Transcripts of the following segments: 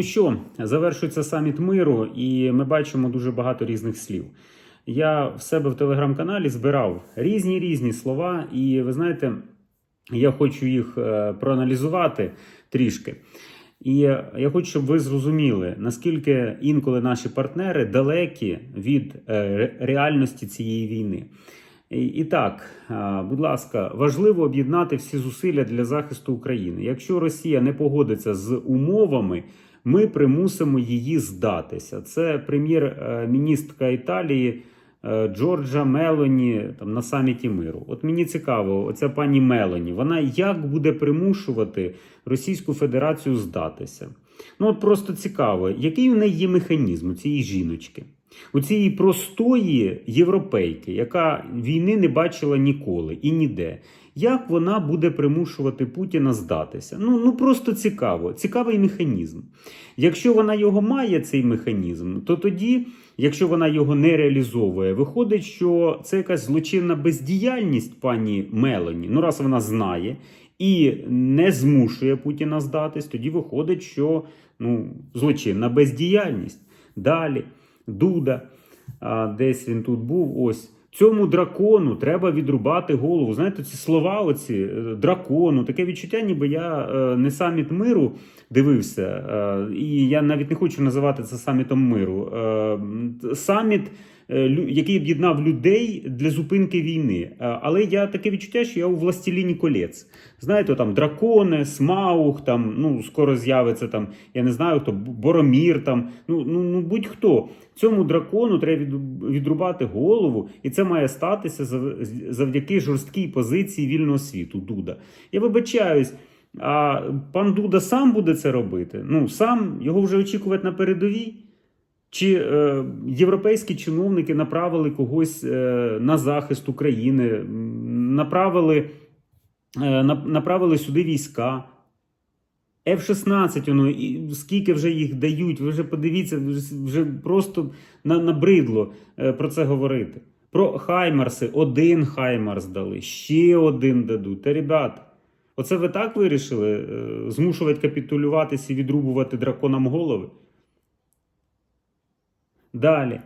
Ну Що завершується саміт миру, і ми бачимо дуже багато різних слів. Я в себе в телеграм-каналі збирав різні різні слова, і ви знаєте, я хочу їх е, проаналізувати трішки. І я хочу, щоб ви зрозуміли, наскільки інколи наші партнери далекі від е, реальності цієї війни. І, і так, будь ласка, важливо об'єднати всі зусилля для захисту України. Якщо Росія не погодиться з умовами, ми примусимо її здатися. Це прем'єр-міністка Італії е, Джорджа Мелоні там на саміті миру. От мені цікаво, оця пані Мелоні, вона як буде примушувати Російську Федерацію здатися? Ну от просто цікаво, який у неї є механізм у цієї жіночки? У цієї простої європейки, яка війни не бачила ніколи і ніде. Як вона буде примушувати Путіна здатися? Ну, ну просто цікаво, цікавий механізм. Якщо вона його має, цей механізм, то тоді, якщо вона його не реалізовує, виходить, що це якась злочинна бездіяльність пані Мелані. Ну, раз вона знає і не змушує Путіна здатись, тоді виходить, що ну, злочинна бездіяльність. Далі. Дуда, десь він тут був. Ось цьому дракону треба відрубати голову. Знаєте, ці слова, оці е, дракону, таке відчуття, ніби я е, не саміт миру дивився, е, і я навіть не хочу називати це самітом миру. Саміт. Е, Який об'єднав людей для зупинки війни. Е, Але я таке відчуття, що я у властеліні колець. Знаєте, там дракони, Смаух, там ну скоро з'явиться там, я не знаю хто, Боромір, там ну ну, ну будь-хто. Цьому дракону треба відрубати голову, і це має статися завдяки жорсткій позиції вільного світу. Дуда. Я вибачаюсь. А пан Дуда сам буде це робити? Ну сам його вже очікувати на передовій. Чи е, європейські чиновники направили когось е, на захист України, направили, е, направили сюди війська? F-16, воно, і скільки вже їх дають, ви вже подивіться, вже просто на, набридло е, про це говорити. Про Хаймарси, один Хаймарс дали, ще один дадуть. Та ребята, оце ви так вирішили е, змушувати капітулюватися і відрубувати драконам голови? Далі.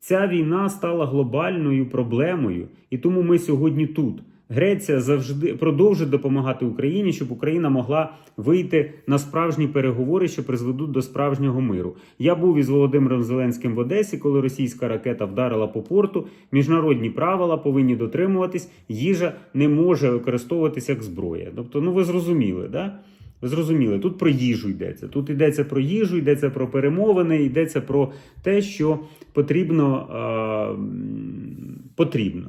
Ця війна стала глобальною проблемою, і тому ми сьогодні тут. Греція завжди продовжить допомагати Україні, щоб Україна могла вийти на справжні переговори, що призведуть до справжнього миру. Я був із Володимиром Зеленським в Одесі, коли російська ракета вдарила по порту. Міжнародні правила повинні дотримуватись. Їжа не може використовуватися як зброя. Тобто, ну ви зрозуміли, да? Ви зрозуміли, тут про їжу йдеться. Тут йдеться про їжу, йдеться про перемовини, йдеться про те, що потрібно. Е, потрібно.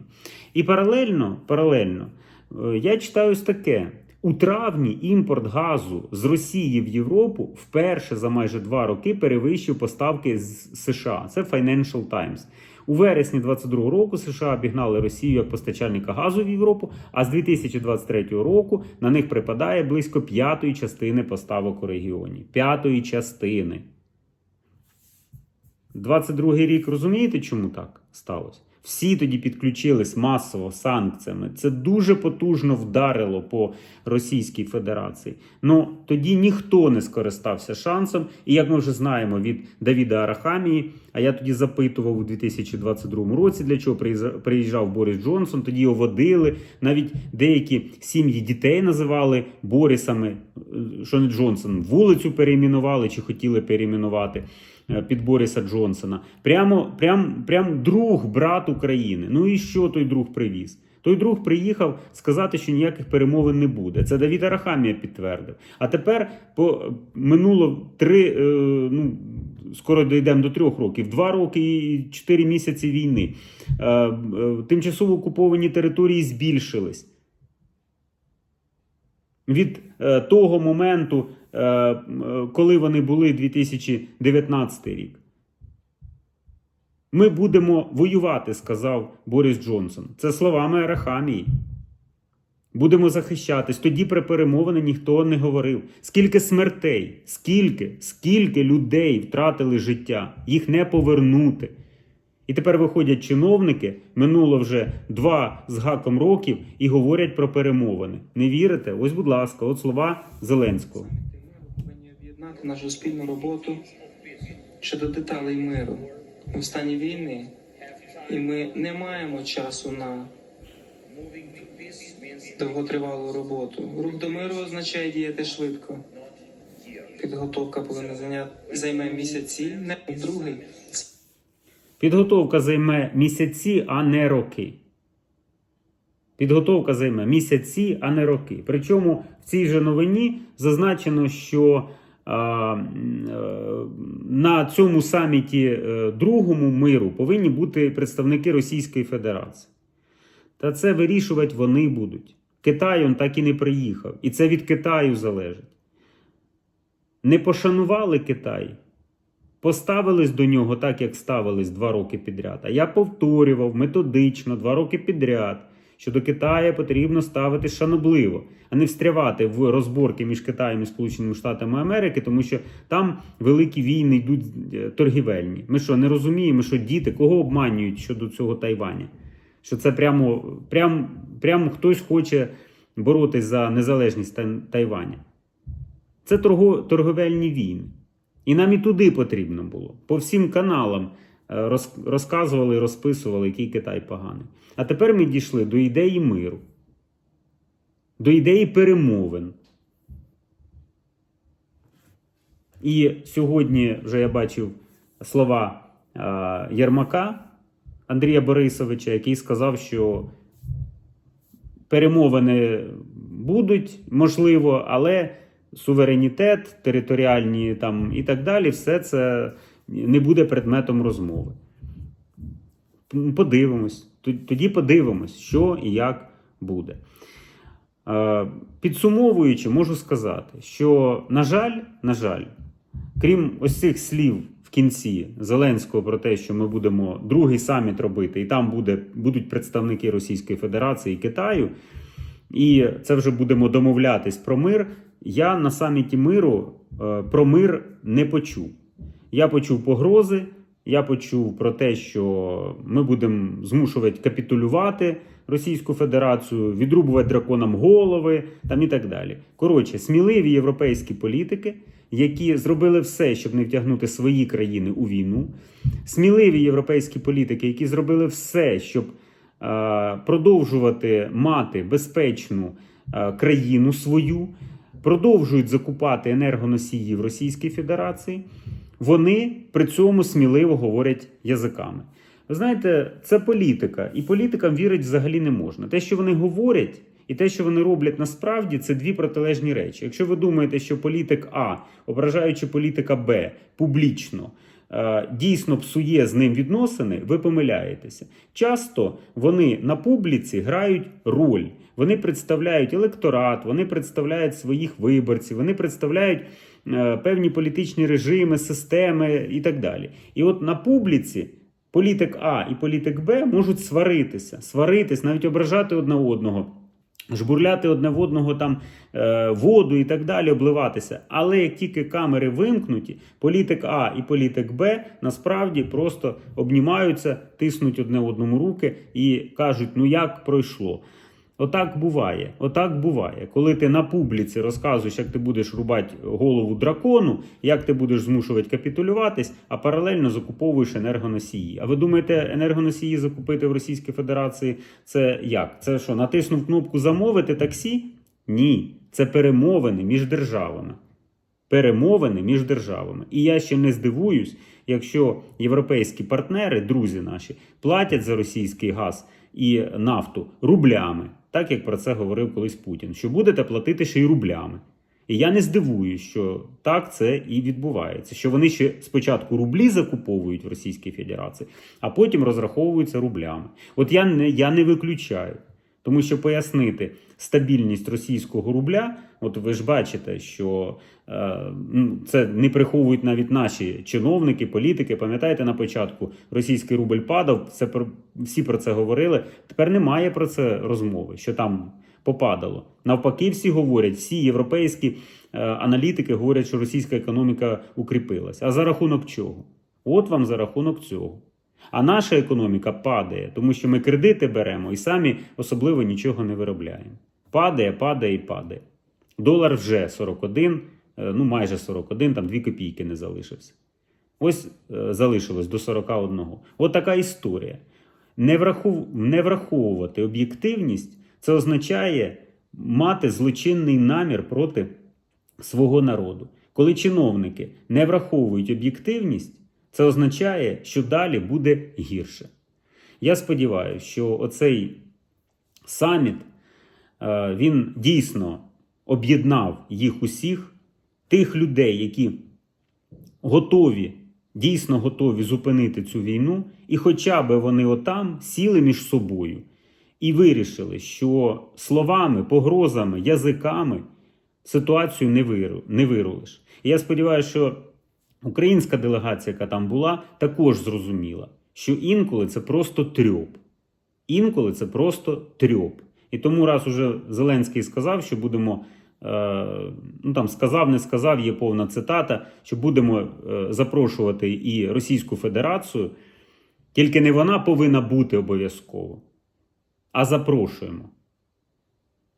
І паралельно, паралельно е, я читаю ось таке. У травні імпорт газу з Росії в Європу вперше за майже два роки перевищив поставки з США. Це Financial Times. У вересні 2022 року США обігнали Росію як постачальника газу в Європу, а з 2023 року на них припадає близько п'ятої частини поставок у регіоні. П'ятої частини. 22 рік розумієте, чому так сталося? Всі тоді підключились масово санкціями. Це дуже потужно вдарило по Російській Федерації. Ну тоді ніхто не скористався шансом. І як ми вже знаємо від Давіда Арахамії, а я тоді запитував у 2022 році, для чого приїжджав Борис Джонсон. Тоді його водили. Навіть деякі сім'ї дітей називали Борисами, що не Джонсон, вулицю перейменували чи хотіли перейменувати е, під Бориса Джонсона. Прямо, прям, прям друг, брат України. Ну і що той друг привіз? Той друг приїхав сказати, що ніяких перемовин не буде. Це Давід Арахамія підтвердив. А тепер по минуло три, е, ну скоро дійдемо до трьох років, два роки і чотири місяці війни. Е, е, тимчасово окуповані території збільшились. Від е, того моменту, е, е, коли вони були 2019 рік. Ми будемо воювати, сказав Борис Джонсон. Це словами Арахамії. Будемо захищатись. Тоді при перемовини ніхто не говорив. Скільки смертей, скільки, скільки людей втратили життя, їх не повернути. І тепер виходять чиновники, минуло вже два з гаком років, і говорять про перемовини. Не вірите? Ось, будь ласка, от слова Зеленського. Миру повинні об'єднати нашу спільну роботу щодо деталей миру. Ми в стані війни, і ми не маємо часу на довготривалу роботу. Рух до миру означає діяти швидко. Підготовка повинна зайняти займе місяці, не другий. Підготовка займе місяці, а не роки. Підготовка займе місяці, а не роки. Причому в цій же новині зазначено, що м, е, на цьому саміті е, другому миру повинні бути представники Російської Федерації. Та це вирішувати вони будуть. Китай он так і не приїхав. І це від Китаю залежить. Не пошанували Китай, поставились до нього так, як ставились два роки підряд. А я повторював методично два роки підряд, що до Китаю потрібно ставити шанобливо, а не встрявати в розборки між Китаєм і Сполученими Штатами Америки, тому що там великі війни йдуть е, торгівельні. Ми що, не розуміємо, що діти кого обманюють щодо цього Тайваня? Що це прямо, прям, прямо хтось хоче боротись за незалежність Тай- Тайваня. Це торго, торговельні війни. І нам і туди потрібно було. По всім каналам е, розказували розписували, який Китай поганий. А тепер ми дійшли до ідеї миру, до ідеї перемовин. І сьогодні вже я бачив слова е, Єрмака Андрія Борисовича, який сказав, що перемовини будуть можливо, але суверенітет, територіальні там і так далі, все це не буде предметом розмови. Подивимось. Тоді подивимось, що і як буде. Е, Підсумовуючи, можу сказати, що, на жаль, на жаль, крім ось цих слів в кінці Зеленського про те, що ми будемо другий саміт робити, і там буде, будуть представники Російської Федерації і Китаю, і це вже будемо домовлятись про мир. Я на саміті миру е, про мир не почув. Я почув погрози, я почув про те, що ми будемо змушувати капітулювати Російську Федерацію, відрубувати драконам голови там і так далі. Коротше, сміливі європейські політики, які зробили все, щоб не втягнути свої країни у війну, сміливі європейські політики, які зробили все, щоб продовжувати мати безпечну е, країну свою, продовжують закупати енергоносії в Російській Федерації, вони при цьому сміливо говорять язиками. Ви знаєте, це політика, і політикам вірити взагалі не можна. Те, що вони говорять, і те, що вони роблять насправді, це дві протилежні речі. Якщо ви думаєте, що політик А, ображаючи політика Б публічно, е, дійсно псує з ним відносини, ви помиляєтеся. Часто вони на публіці грають роль. Вони представляють електорат, вони представляють своїх виборців, вони представляють е, певні політичні режими, системи і так далі. І от на публіці політик А і політик Б можуть сваритися, сваритись, навіть ображати одне одного. Жбурляти одне в одного там е, воду і так далі, обливатися. Але як тільки камери вимкнуті, політик А і політик Б насправді просто обнімаються, тиснуть одне одному руки і кажуть: ну як пройшло. Отак буває. Отак буває. Коли ти на публіці розказуєш, як ти будеш рубати голову дракону, як ти будеш змушувати капітулюватись, а паралельно закуповуєш енергоносії. А ви думаєте, енергоносії закупити в Російській Федерації це як? Це що, натиснув кнопку замовити таксі? Ні. Це перемовини між державами. Перемовини між державами. І я ще не здивуюсь, якщо європейські партнери, друзі наші, платять за російський газ і нафту рублями, так як про це говорив колись Путін, що будете платити ще й рублями. І я не здивуюсь, що так це і відбувається. Що вони ще спочатку рублі закуповують в Російській Федерації, а потім розраховуються рублями. От я не, я не виключаю. Тому що пояснити стабільність російського рубля, от ви ж бачите, що е, ну, це не приховують навіть наші чиновники, політики. Пам'ятаєте, на початку російський рубль падав, це про всі про це говорили. Тепер немає про це розмови, що там попадало. Навпаки, всі говорять, всі європейські е, аналітики говорять, що російська економіка укріпилась. А за рахунок чого? От вам за рахунок цього. А наша економіка падає, тому що ми кредити беремо і самі особливо нічого не виробляємо. Падає, падає і падає. Долар вже 41 е, ну майже 41, там 2 копійки не залишився. Ось е, залишилось до 41. От така історія. Не, врахов... не враховувати об'єктивність це означає мати злочинний намір проти свого народу. Коли чиновники не враховують об'єктивність, це означає, що далі буде гірше. Я сподіваюся, що оцей саміт е, він дійсно об'єднав їх усіх, тих людей, які готові, дійсно готові зупинити цю війну, і хоча б вони отам сіли між собою і вирішили, що словами, погрозами, язиками ситуацію не вирулиш. І я сподіваюся, що українська делегація, яка там була, також зрозуміла, що інколи це просто трьоп. Інколи це просто трьоп. І тому, раз уже Зеленський сказав, що будемо. е, Ну там сказав, не сказав, є повна цитата, що будемо е, запрошувати і Російську Федерацію, тільки не вона повинна бути обов'язково, а запрошуємо.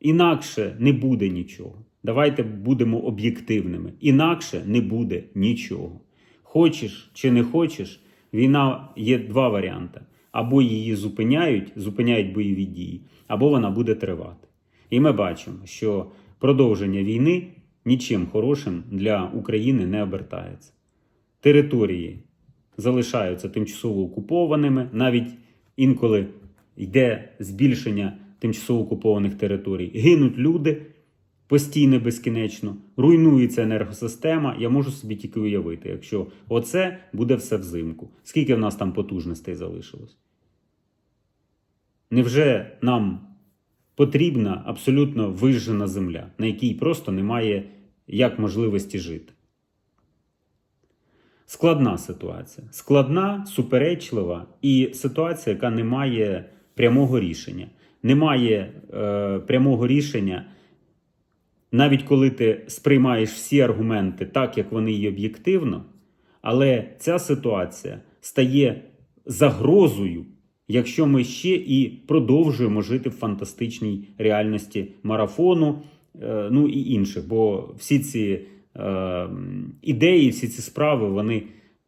Інакше не буде нічого. Давайте будемо об'єктивними. Інакше не буде нічого. Хочеш чи не хочеш, війна є два варіанти: або її зупиняють, зупиняють бойові дії, або вона буде тривати. І ми бачимо, що продовження війни нічим хорошим для України не обертається. Території залишаються тимчасово окупованими, навіть інколи йде збільшення тимчасово окупованих територій. Гинуть люди постійно безкінечно, руйнується енергосистема. Я можу собі тільки уявити, якщо оце буде все взимку. Скільки в нас там потужностей залишилось? Невже нам потрібна абсолютно вижжена земля, на якій просто немає як можливості жити? Складна ситуація. Складна, суперечлива і ситуація, яка не має прямого рішення. Немає е, прямого рішення, навіть коли ти сприймаєш всі аргументи так, як вони є об'єктивно, але ця ситуація стає загрозою, якщо ми ще і продовжуємо жити в фантастичній реальності марафону, е, ну і інших. Бо всі ці е, ідеї, всі ці справи, вони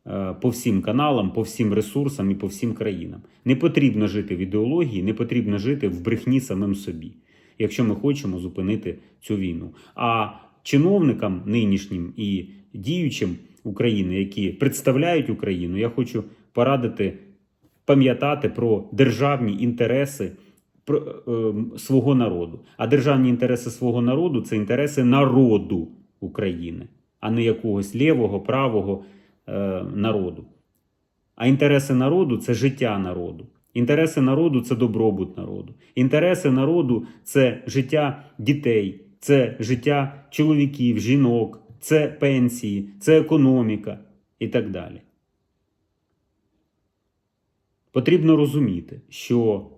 е, по всім каналам, по всім ресурсам і по всім країнам. Не потрібно жити в ідеології, не потрібно жити в брехні самим собі, якщо ми хочемо зупинити цю війну. А чиновникам нинішнім і діючим України, які представляють Україну, я хочу порадити пам'ятати про державні інтереси е, свого народу. А державні інтереси свого народу це інтереси народу України, а не якогось лівого, правого е, народу. А інтереси народу це життя народу. Інтереси народу це добробут народу. Інтереси народу це життя дітей, це життя чоловіків, жінок, це пенсії, це економіка і так далі. Потрібно розуміти, що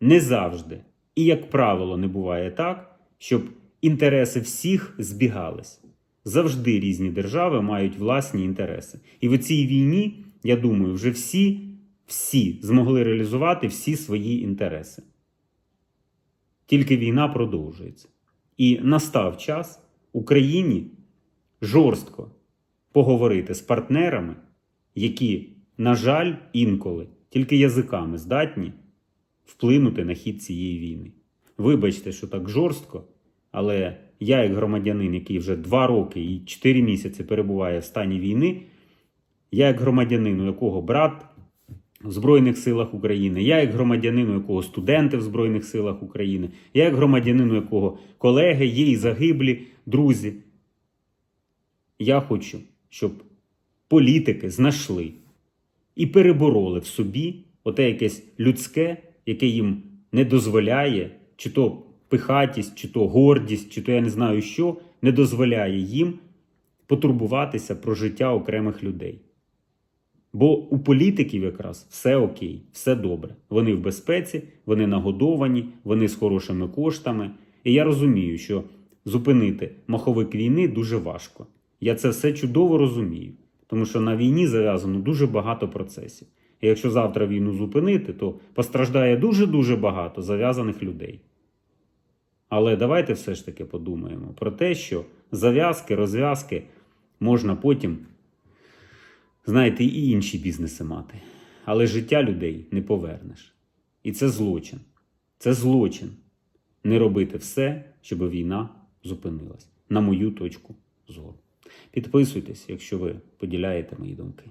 не завжди і, як правило, не буває так, щоб інтереси всіх збігались. Завжди різні держави мають власні інтереси. І в цій війні, я думаю, вже всі, всі змогли реалізувати всі свої інтереси. Тільки війна продовжується. І настав час Україні жорстко поговорити з партнерами, які, на жаль, інколи тільки язиками здатні вплинути на хід цієї війни. Вибачте, що так жорстко, але я, як громадянин, який вже два роки і чотири місяці перебуває в стані війни, я, як громадянин, у якого брат в Збройних силах України, я, як громадянин, у якого студенти в Збройних силах України, я, як громадянин, у якого колеги є і загиблі, друзі. Я хочу, щоб політики знайшли і перебороли в собі оте якесь людське, яке їм не дозволяє, чи то пихатість, чи то гордість, чи то я не знаю що, не дозволяє їм потурбуватися про життя окремих людей. Бо у політиків якраз все окей, все добре. Вони в безпеці, вони нагодовані, вони з хорошими коштами. І я розумію, що зупинити маховик війни дуже важко. Я це все чудово розумію, тому що на війні зав'язано дуже багато процесів. І якщо завтра війну зупинити, то постраждає дуже-дуже багато зав'язаних людей. Але давайте все ж таки подумаємо про те, що зав'язки, розв'язки можна потім, знаєте, і інші бізнеси мати. Але життя людей не повернеш. І це злочин. Це злочин не робити все, щоб війна зупинилась. На мою точку зору. Підписуйтесь, якщо ви поділяєте мої думки.